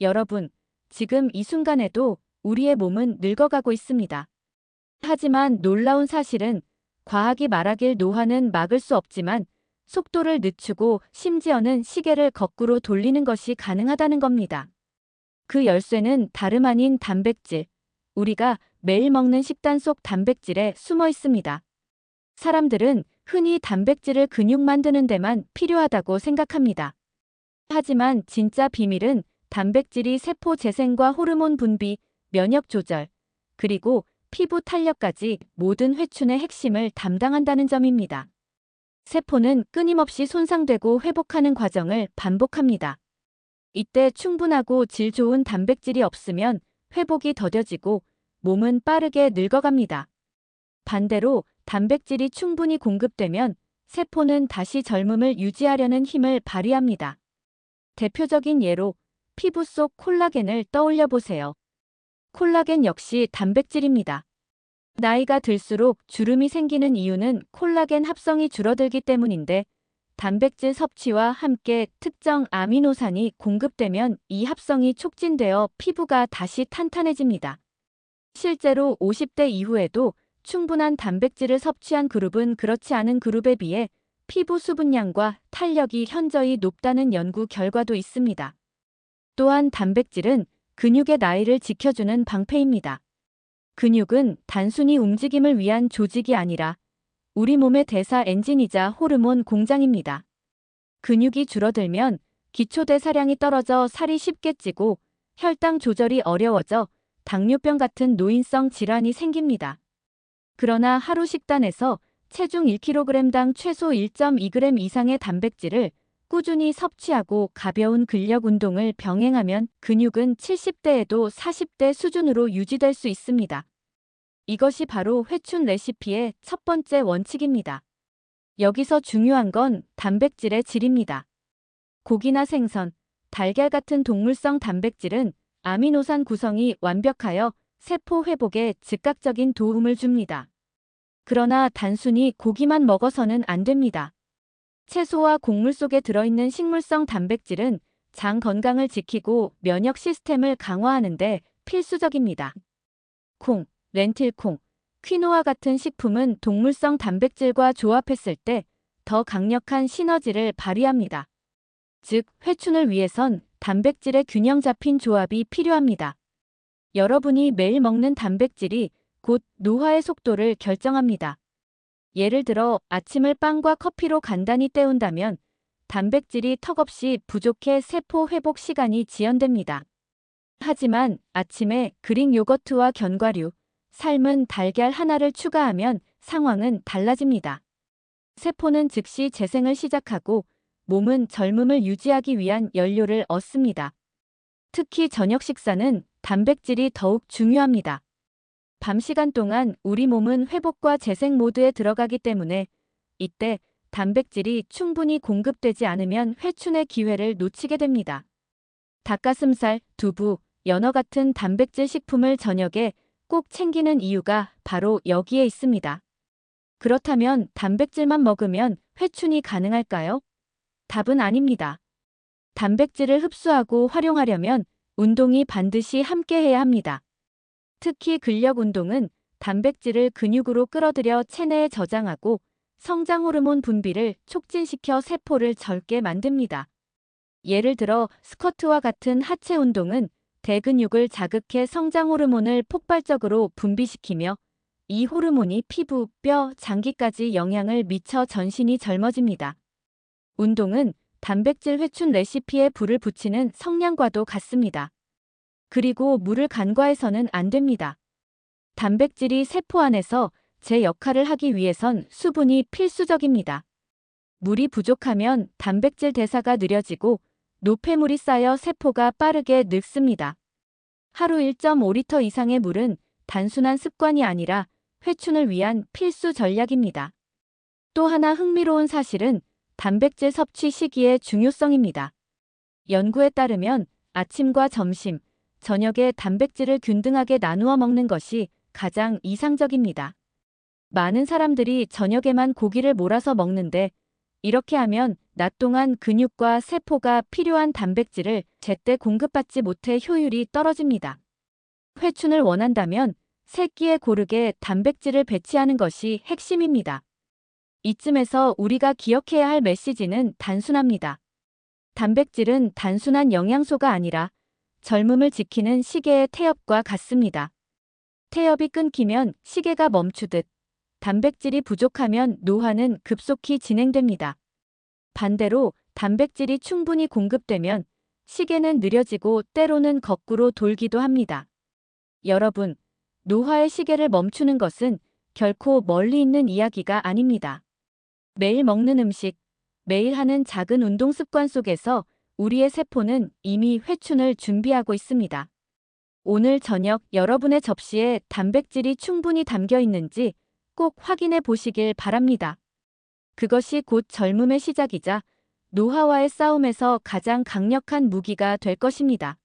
여러분, 지금 이 순간에도 우리의 몸은 늙어가고 있습니다. 하지만 놀라운 사실은 과학이 말하길 노화는 막을 수 없지만 속도를 늦추고 심지어는 시계를 거꾸로 돌리는 것이 가능하다는 겁니다. 그 열쇠는 다름 아닌 단백질. 우리가 매일 먹는 식단 속 단백질에 숨어 있습니다. 사람들은 흔히 단백질을 근육 만드는 데만 필요하다고 생각합니다. 하지만 진짜 비밀은 단백질이 세포 재생과 호르몬 분비, 면역 조절, 그리고 피부 탄력까지 모든 회춘의 핵심을 담당한다는 점입니다. 세포는 끊임없이 손상되고 회복하는 과정을 반복합니다. 이때 충분하고 질 좋은 단백질이 없으면 회복이 더뎌지고 몸은 빠르게 늙어갑니다. 반대로 단백질이 충분히 공급되면 세포는 다시 젊음을 유지하려는 힘을 발휘합니다. 대표적인 예로 피부 속 콜라겐을 떠올려 보세요. 콜라겐 역시 단백질입니다. 나이가 들수록 주름이 생기는 이유는 콜라겐 합성이 줄어들기 때문인데 단백질 섭취와 함께 특정 아미노산이 공급되면 이 합성이 촉진되어 피부가 다시 탄탄해집니다. 실제로 50대 이후에도 충분한 단백질을 섭취한 그룹은 그렇지 않은 그룹에 비해 피부 수분량과 탄력이 현저히 높다는 연구 결과도 있습니다. 또한 단백질은 근육의 나이를 지켜주는 방패입니다. 근육은 단순히 움직임을 위한 조직이 아니라 우리 몸의 대사 엔진이자 호르몬 공장입니다. 근육이 줄어들면 기초 대사량이 떨어져 살이 쉽게 찌고 혈당 조절이 어려워져 당뇨병 같은 노인성 질환이 생깁니다. 그러나 하루 식단에서 체중 1kg당 최소 1.2g 이상의 단백질을 꾸준히 섭취하고 가벼운 근력 운동을 병행하면 근육은 70대에도 40대 수준으로 유지될 수 있습니다. 이것이 바로 회춘 레시피의 첫 번째 원칙입니다. 여기서 중요한 건 단백질의 질입니다. 고기나 생선, 달걀 같은 동물성 단백질은 아미노산 구성이 완벽하여 세포 회복에 즉각적인 도움을 줍니다. 그러나 단순히 고기만 먹어서는 안 됩니다. 채소와 곡물 속에 들어있는 식물성 단백질은 장 건강을 지키고 면역 시스템을 강화하는 데 필수적입니다. 콩, 렌틸콩, 퀴노아 같은 식품은 동물성 단백질과 조합했을 때 더 강력한 시너지를 발휘합니다. 즉, 회춘을 위해선 단백질의 균형 잡힌 조합이 필요합니다. 여러분이 매일 먹는 단백질이 곧 노화의 속도를 결정합니다. 예를 들어 아침을 빵과 커피로 간단히 때운다면 단백질이 턱없이 부족해 세포 회복 시간이 지연됩니다. 하지만 아침에 그릭 요거트와 견과류, 삶은 달걀 하나를 추가하면 상황은 달라집니다. 세포는 즉시 재생을 시작하고 몸은 젊음을 유지하기 위한 연료를 얻습니다. 특히 저녁 식사는 단백질이 더욱 중요합니다. 밤 시간 동안 우리 몸은 회복과 재생 모드에 들어가기 때문에 이때 단백질이 충분히 공급되지 않으면 회춘의 기회를 놓치게 됩니다. 닭가슴살, 두부, 연어 같은 단백질 식품을 저녁에 꼭 챙기는 이유가 바로 여기에 있습니다. 그렇다면 단백질만 먹으면 회춘이 가능할까요? 답은 아닙니다. 단백질을 흡수하고 활용하려면 운동이 반드시 함께 해야 합니다. 특히 근력 운동은 단백질을 근육으로 끌어들여 체내에 저장하고 성장 호르몬 분비를 촉진시켜 세포를 젊게 만듭니다. 예를 들어 스쿼트와 같은 하체 운동은 대근육을 자극해 성장 호르몬을 폭발적으로 분비시키며 이 호르몬이 피부, 뼈, 장기까지 영향을 미쳐 전신이 젊어집니다. 운동은 단백질 회춘 레시피에 불을 붙이는 성냥과도 같습니다. 그리고 물을 간과해서는 안 됩니다. 단백질이 세포 안에서 제 역할을 하기 위해선 수분이 필수적입니다. 물이 부족하면 단백질 대사가 느려지고 노폐물이 쌓여 세포가 빠르게 늙습니다. 하루 1.5리터 이상의 물은 단순한 습관이 아니라 회춘을 위한 필수 전략입니다. 또 하나 흥미로운 사실은 단백질 섭취 시기의 중요성입니다. 연구에 따르면 아침과 점심, 저녁에 단백질을 균등하게 나누어 먹는 것이 가장 이상적입니다. 많은 사람들이 저녁에만 고기를 몰아서 먹는데 이렇게 하면 낮 동안 근육과 세포가 필요한 단백질을 제때 공급받지 못해 효율이 떨어집니다. 회춘을 원한다면 새끼에 고르게 단백질을 배치하는 것이 핵심입니다. 이쯤에서 우리가 기억해야 할 메시지는 단순합니다. 단백질은 단순한 영양소가 아니라 젊음을 지키는 시계의 태엽과 같습니다. 태엽이 끊기면 시계가 멈추듯 단백질이 부족하면 노화는 급속히 진행됩니다. 반대로 단백질이 충분히 공급되면 시계는 느려지고 때로는 거꾸로 돌기도 합니다. 여러분, 노화의 시계를 멈추는 것은 결코 멀리 있는 이야기가 아닙니다. 매일 먹는 음식, 매일 하는 작은 운동 습관 속에서 우리의 세포는 이미 회춘을 준비하고 있습니다. 오늘 저녁 여러분의 접시에 단백질이 충분히 담겨 있는지 꼭 확인해 보시길 바랍니다. 그것이 곧 젊음의 시작이자 노화와의 싸움에서 가장 강력한 무기가 될 것입니다.